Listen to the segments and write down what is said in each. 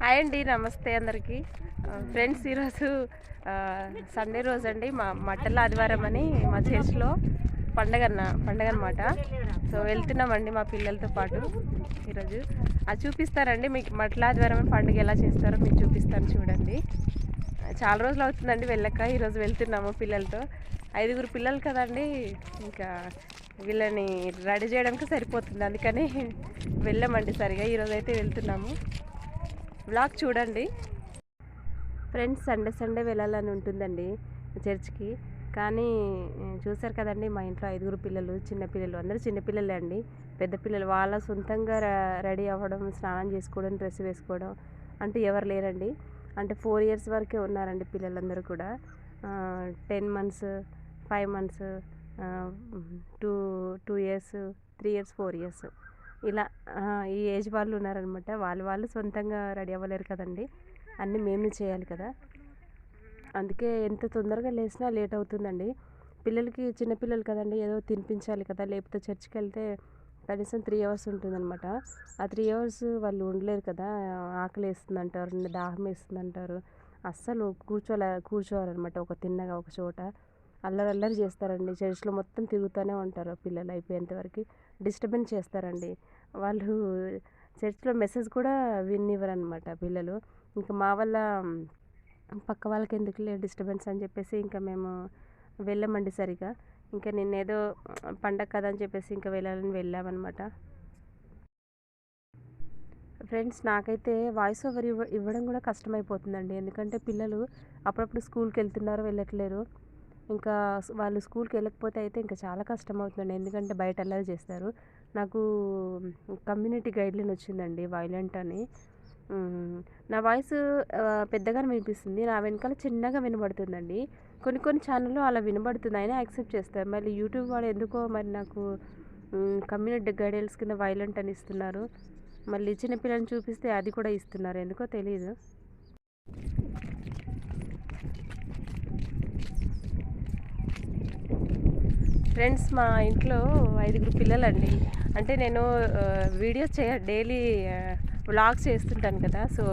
Hi అండి నమస్తే అందరికీ. ఫ్రెండ్స్ ఈరోజు సండే రోజు అండి మా మట్టల ఆదివారం అని మా చర్చ్లో పండగ అన్న పండగ అనమాట సో వెళ్తున్నామండి మా పిల్లలతో పాటు ఈరోజు. అది చూపిస్తారండి మీకు మట్టల ఆదివారం పండుగ ఎలా చేస్తారో మీకు చూపిస్తాను చూడండి. చాలా రోజులు అవుతుందండి వెళ్ళక. ఈరోజు వెళ్తున్నాము పిల్లలతో. ఐదుగురు పిల్లలు కదండి ఇంకా వీళ్ళని రెడీ చేయడానికి సరిపోతుంది. అందుకని వెళ్ళామండి సరిగా. ఈరోజు అయితే వెళ్తున్నాము. బ్లాగ్ చూడండి. ఫ్రెండ్స్ సండే సండే వెళ్ళాలని ఉంటుందండి చర్చ్కి. కానీ చూసారు చూశారు కదండి మా ఇంట్లో ఐదుగురు పిల్లలు చిన్నపిల్లలు అందరూ చిన్నపిల్లలే అండి. పెద్ద పిల్లలు. వాళ్ళ సొంతంగా రెడీ అవ్వడం స్నానం చేసుకోవడం డ్రెస్ వేసుకోవడం అంటూ ఎవరు లేరండి. అంటే ఫోర్ ఇయర్స్ వరకే ఉన్నారండి పిల్లలందరూ కూడా. Ten months five months two two years three years four years. ఇలా ఈ ఏజ్ వాళ్ళు ఉన్నారనమాట. వాళ్ళు వాళ్ళు సొంతంగా రెడీ అవ్వలేరు కదండి. అన్నీ మేమే చేయాలి కదా. అందుకే ఎంత తొందరగా లేచినా లేట్ అవుతుందండి. పిల్లలకి చిన్నపిల్లలు కదండి ఏదో తినిపించాలి కదా. లేకపోతే చర్చికి వెళ్తే కనీసం త్రీ అవర్స్ ఉంటుందన్నమాట ఆ త్రీ అవర్స్ వాళ్ళు ఉండలేరు కదా. ఆకలి వేస్తుంది అంటారు దాహం వేస్తుంది అంటారు అస్సలు కూర్చోలే కూర్చోవాలన్నమాట ఒక తిన్నగా ఒక చోట. అల్లరి అల్లరి చేస్తారండి. చర్చిలో మొత్తం తిరుగుతూనే ఉంటారు పిల్లలు అయిపోయేంతవరకు డిస్టర్బెన్స్ చేస్తారండి. వాళ్ళు చర్చ్లో మెసేజ్ కూడా వినివ్వరు అనమాట పిల్లలు. ఇంకా మా వల్ల పక్క వాళ్ళకి ఎందుకులే డిస్టర్బెన్స్ అని చెప్పేసి ఇంకా మేము వెళ్ళామండి సరిగా. ఇంకా నిన్నేదో పండగ కదా అని చెప్పేసి ఇంకా వెళ్ళాలని వెళ్ళామన్నమాట. ఫ్రెండ్స్ నాకైతే వాయిస్ ఓవర్ ఇవ్వ ఇవ్వడం కూడా కష్టమైపోతుందండి. ఎందుకంటే పిల్లలు అప్పుడప్పుడు స్కూల్కి వెళ్తున్నారు వెళ్ళట్లేరు. ఇంకా వాళ్ళు స్కూల్కి వెళ్ళకపోతే అయితే ఇంకా చాలా కష్టం అవుతుందండి ఎందుకంటే బయట అల్లరి చేస్తారు. నాకు కమ్యూనిటీ గైడ్లైన్ వచ్చిందండి వైలెంట్ అని. నా వాయిస్ పెద్దగా పెద్దగానే వినిపిస్తుంది. నా వెనకాల చిన్నగా వినబడుతుందండి. కొన్ని కొన్ని ఛానల్లో అలా వినబడుతుంది. అయినా యాక్సెప్ట్ చేస్తారు మళ్ళీ యూట్యూబ్ వాడు ఎందుకో మరి నాకు కమ్యూనిటీ గైడెన్స్ కింద వైలెంట్ అని ఇస్తున్నారు. మళ్ళీ చిన్నపిల్లని చూపిస్తే అది కూడా ఇస్తున్నారు. ఎందుకో తెలియదు ఫ్రెండ్స్ మా ఇంట్లో ఐదుగురు పిల్లలండి. అంటే నేను వీడియోస్ చేయ డైలీ వ్లాగ్స్ చేస్తుంటాను కదా. సో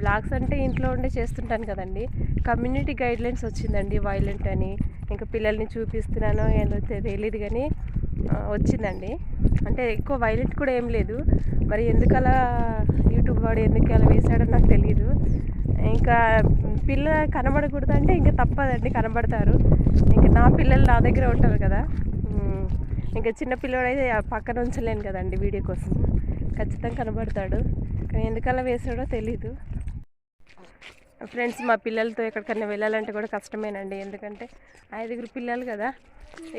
వ్లాగ్స్ అంటే ఇంట్లో ఉండే చేస్తుంటాను కదండి. కమ్యూనిటీ గైడ్లైన్స్ వచ్చిందండి వైలెంట్ అని. ఇంకా పిల్లల్ని చూపిస్తున్నానో ఏదో తెలియదు కానీ వచ్చిందండి. అంటే ఎక్కువ వైలెంట్ కూడా ఏం లేదు. మరి ఎందుకలా యూట్యూబ్ వాడు ఎందుకు అలా వేసాడో నాకు తెలియదు ఇంకా పిల్ల కనబడకూడదు అంటే ఇంకా తప్పదండి కనబడతారు. ఇంకా నా పిల్లలు నా దగ్గర ఉంటారు కదా. ఇంకా చిన్న పిల్లడైతే పక్కన ఉంచలేను కదండి వీడియో కోసం. ఖచ్చితంగా కనబడతాడు. కానీ ఎందుకలా వేసాడో తెలీదు. ఫ్రెండ్స్ మా పిల్లలతో ఎక్కడికన్నా వెళ్ళాలంటే కూడా కష్టమేనండి. ఎందుకంటే ఐదుగురు పిల్లలు కదా.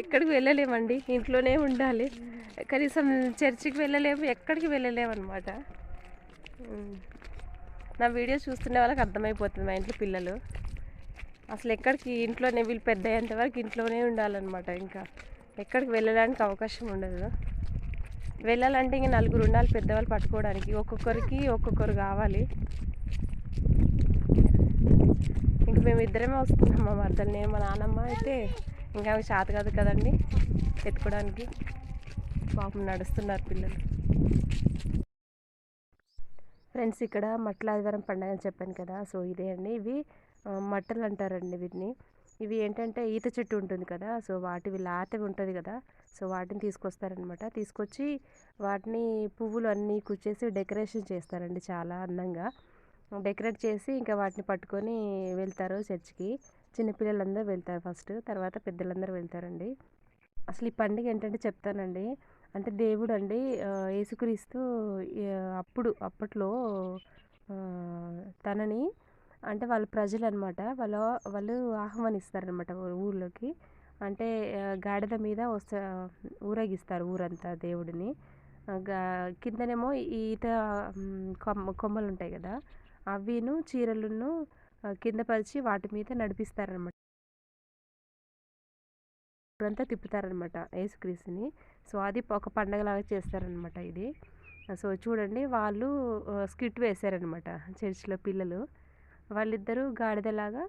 ఎక్కడికి వెళ్ళలేమండి. ఇంట్లోనే ఉండాలి. కనీసం చర్చికి వెళ్ళలేము ఎక్కడికి వెళ్ళలేము అనమాట నా వీడియో చూస్తున్న వాళ్ళకి అర్థమైపోతుంది మా ఇంట్లో పిల్లలు. అసలు ఎక్కడికి ఇంట్లోనే వీళ్ళు పెద్ద అయ్యేంత వరకు ఇంట్లోనే ఉండాలన్నమాట ఇంకా. ఎక్కడికి వెళ్ళడానికి అవకాశం ఉండదు. వెళ్ళాలంటే ఇంక నలుగురు ఉండాలి పెద్దవాళ్ళు పట్టుకోవడానికి. ఒక్కొక్కరికి ఒక్కొక్కరు కావాలి. ఇంక మేము ఇద్దరమే వస్తున్నాం మా మరదలు నేను మా నాన్నమ్మ అయితే ఇంకా ఆమె చేత కాదు కదండి ఎత్తుకోవడానికి. పాపం నడుస్తున్నారు పిల్లలు. ఫ్రెండ్స్ ఇక్కడ మట్లాదివారం పండుగ అని చెప్పాను కదా. సో ఇదే అండి. ఇవి మట్టలు అంటారండి వీటిని. ఇవి ఏంటంటే ఈత చెట్టు ఉంటుంది కదా సో వాటివి లాతవి ఉంటుంది కదా సో వాటిని తీసుకొస్తారనమాట. తీసుకొచ్చి వాటిని పువ్వులు అన్నీ కుచ్చేసి డెకరేషన్ చేస్తారండి చాలా అందంగా. డెకరేట్ చేసి ఇంకా వాటిని పట్టుకొని వెళ్తారు చర్చికి. చిన్నపిల్లలందరూ వెళ్తారు ఫస్ట్ తర్వాత పెద్దలందరూ వెళ్తారండి. అసలు ఈ పండుగ ఏంటంటే చెప్తానండి అంటే దేవుడు అండి యేసుక్రీస్తు అప్పుడు అప్పట్లో తనని అంటే వాళ్ళ ప్రజలు అనమాట వాళ్ళ వాళ్ళు ఆహ్వానిస్తారనమాట ఊళ్ళోకి. అంటే గాడిద మీద వస్తా ఊరేగిస్తారు ఊరంతా దేవుడిని. గా- కిందనేమో ఈత కొమ్మ కొమ్మలు ఉంటాయి కదా. అవిను చీరలను కింద పరిచి వాటి మీద నడిపిస్తారనమాట. ఇప్పుడంతా తిప్పుతారనమాట యేసుక్రీస్తుని. సో అది ఒక పండగలాగా చేస్తారనమాట ఇది. సో చూడండి వాళ్ళు స్కిట్ వేశారనమాట చర్చిలో పిల్లలు. వాళ్ళిద్దరూ గాడిదలాగా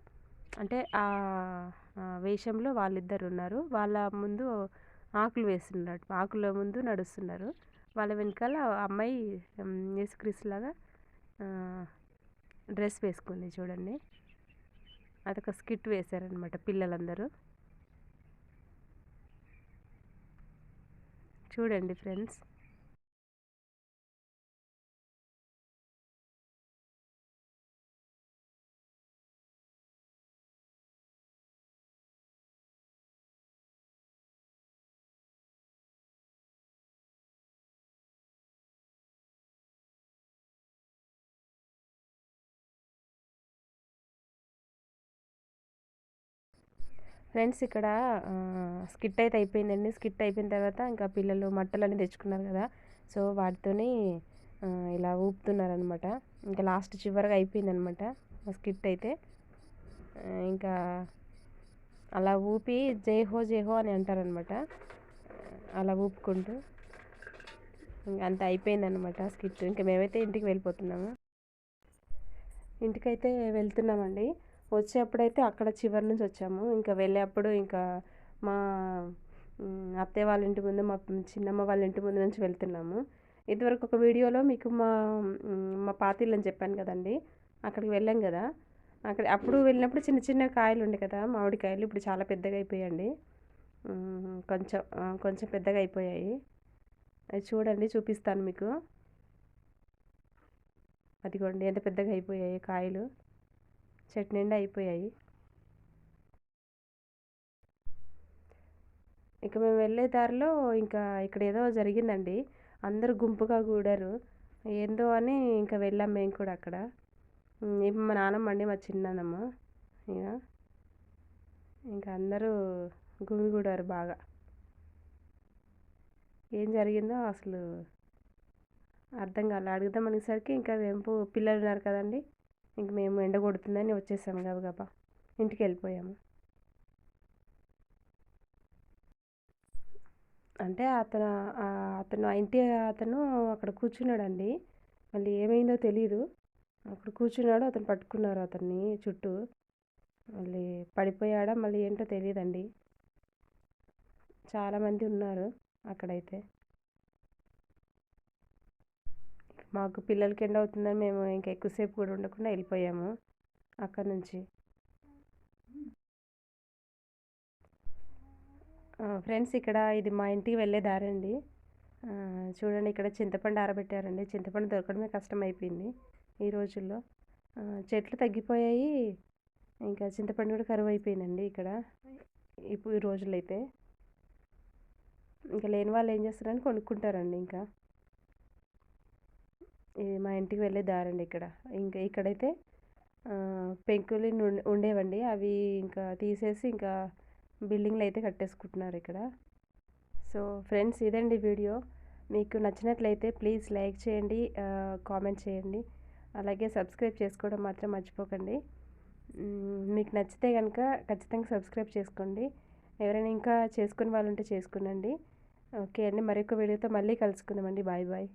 అంటే ఆ వేషంలో వాళ్ళిద్దరు ఉన్నారు వాళ్ళ ముందు ఆకులు వేస్తున్నారు. ఆకుల ముందు నడుస్తున్నారు. వాళ్ళ వెనకాల అమ్మాయి ఉమ్, యేసుక్రీస్తులాగా డ్రెస్ వేసుకుంది చూడండి. అదొక స్కిట్ వేశారనమాట పిల్లలందరూ. చూడండి ఫ్రెండ్స్. ఫ్రెండ్స్ ఇక్కడ స్కిట్ అయితే అయిపోయిందండి. స్కిట్ అయిపోయిన తర్వాత ఇంకా పిల్లలు మట్టలన్నీ తెచ్చుకున్నారు కదా. సో వాటితోని ఇలా ఊపుతున్నారనమాట ఇంకా లాస్ట్ చివరిగా అయిపోయిందనమాట స్కిట్ అయితే. ఇంకా అలా ఊపి జైహో జైహో అని అంటారనమాట అలా ఊపుకుంటూ ఇంకా అంత అయిపోయిందనమాట స్కిట్. ఇంకా మేమైతే ఇంటికి వెళ్ళిపోతున్నాము. ఇంటికైతే వెళ్తున్నామండి. వచ్చేప్పుడైతే అక్కడ చివరి నుంచి వచ్చాము. ఇంకా వెళ్ళేప్పుడు ఇంకా మా అత్తయ్య వాళ్ళ ఇంటి ముందు మా చిన్నమ్మ వాళ్ళ ఇంటి ముందు నుంచి వెళ్తున్నాము. ఇదివరకు ఒక వీడియోలో మీకు మా మా పాతిళ్ళు అని చెప్పాను కదండి. అక్కడికి వెళ్ళాం కదా. అక్కడ అప్పుడు వెళ్ళినప్పుడు చిన్న చిన్న కాయలు ఉండే కదా మామిడికాయలు ఇప్పుడు చాలా పెద్దగా అయిపోయాయండి. కొంచెం కొంచెం పెద్దగా అయిపోయాయి. అది చూడండి చూపిస్తాను మీకు. అదిగోండి ఎంత పెద్దగా అయిపోయాయి కాయలు. చెట్టు నిండా అయిపోయాయి. ఇక మేము వెళ్ళే దారిలో ఇంకా ఇక్కడ ఏదో జరిగిందండి. అందరూ గుంపుగా కూడారు. ఏందో అని ఇంకా వెళ్ళాం మేము కూడా అక్కడ. ఇప్పుడు మా నాన్నమ్మ అండి మా చిన్నానమ్మ. ఇక ఇంకా అందరూ గుమిగూడారు బాగా. ఏం జరిగిందో అసలు అర్థం కాలే. అడుగుదాం అనేసరికి ఇంకా వెంపు పిల్లలు ఉన్నారు కదండి. ఇంక మేము ఎండ కొడుతుందని వచ్చేసాము గబగబా ఇంటికి వెళ్ళిపోయాము. అంటే అతను అతను ఇంటి అతను అక్కడ కూర్చున్నాడండి. మళ్ళీ ఏమైందో తెలియదు అక్కడ కూర్చున్నాడు అతను పట్టుకున్నారు అతన్ని చుట్టూ. మళ్ళీ పడిపోయాడా మళ్ళీ ఏంటో తెలియదండి చాలామంది ఉన్నారు అక్కడైతే. మాకు పిల్లలకి ఎండ అవుతుందని మేము ఇంకా ఎక్కువసేపు కూడా ఉండకుండా వెళ్ళిపోయాము అక్కడ నుంచి. ఫ్రెండ్స్ ఇక్కడ ఇది మా ఇంటికి వెళ్ళే దారండి చూడండి ఇక్కడ చింతపండు ఆరబెట్టారండి. చింతపండు దొరకడమే కష్టం అయిపోయింది ఈ రోజుల్లో. చెట్లు తగ్గిపోయాయి. ఇంకా చింతపండు కూడా కరువు అయిపోయిందండి ఇక్కడ ఇప్పుడు ఈ రోజులైతే. ఇంకా లేని వాళ్ళు ఏం చేస్తారని కొనుక్కుంటారండి ఇంకా. ఇది మా ఇంటికి వెళ్ళే దారండి ఇక్కడ. ఇంకా ఇక్కడైతే పెంకులు ఉండేవండి. అవి ఇంకా తీసేసి ఇంకా బిల్డింగ్లు అయితే కట్టేసుకుంటున్నారు ఇక్కడ. సో ఫ్రెండ్స్ ఇదండి వీడియో. మీకు నచ్చినట్లయితే ప్లీజ్ లైక్ చేయండి కామెంట్ చేయండి. అలాగే సబ్స్క్రైబ్ చేసుకోవడం మాత్రం మర్చిపోకండి. మీకు నచ్చితే కనుక ఖచ్చితంగా సబ్స్క్రైబ్ చేసుకోండి. ఎవరైనా ఇంకా చేసుకునే వాళ్ళు ఉంటే చేసుకునండి. ఓకే అండి మరొక వీడియోతో మళ్ళీ కలుసుకుందామండి. Bye bye.